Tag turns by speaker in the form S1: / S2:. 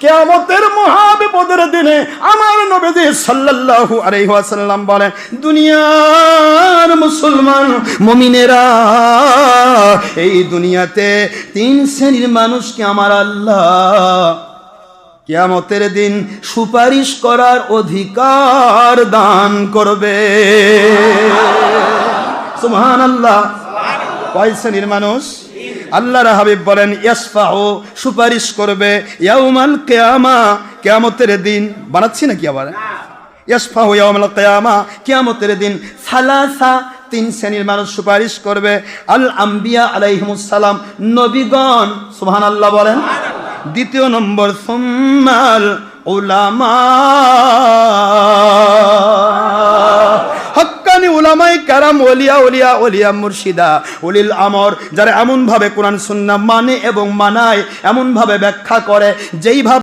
S1: কেয়ামতের মহাবিপদের দিনে আমার নবীজি সাল্লাল্লাহু আলাইহি ওয়াসাল্লাম বলেন, দুনিয়ার মুসলমান মুমিনেরা, এই দুনিয়াতে তিন শ্রেণির মানুষকে আমার আল্লাহ? কিয়ামতের দিন সুপারিশ করার অধিকার দান করবে। সুবহান আল্লাহ কয় শ্রেণির মানুষ? আল্লাহ হাবিব বলেন ইয়াসফাহ সুপারিশ করবে ইয়াউমাল কেয়ামা কেয়ামতের দিন। বানাচ্ছি নাকি আবার? ইয়াসফাহ ইয়াউমাল কেয়ামা কেয়ামতের দিন সালাসা তিন শ্রেণির মানুষ সুপারিশ করবে। আল আম্বিয়া আলাইহিমুস সালাম নবীগণ সুবহানাল্লাহ বলেন। দ্বিতীয় নম্বর সুম্মাল উলামা। হক্কানি এমন ওলিয়া ওলিয়া ওলিয়া মুর্শিদা। উলিল আমর, যারা কোরআন সুন্না মানে এবং মানায়, এমনভাবে ব্যাখ্যা করে, যেইভাবে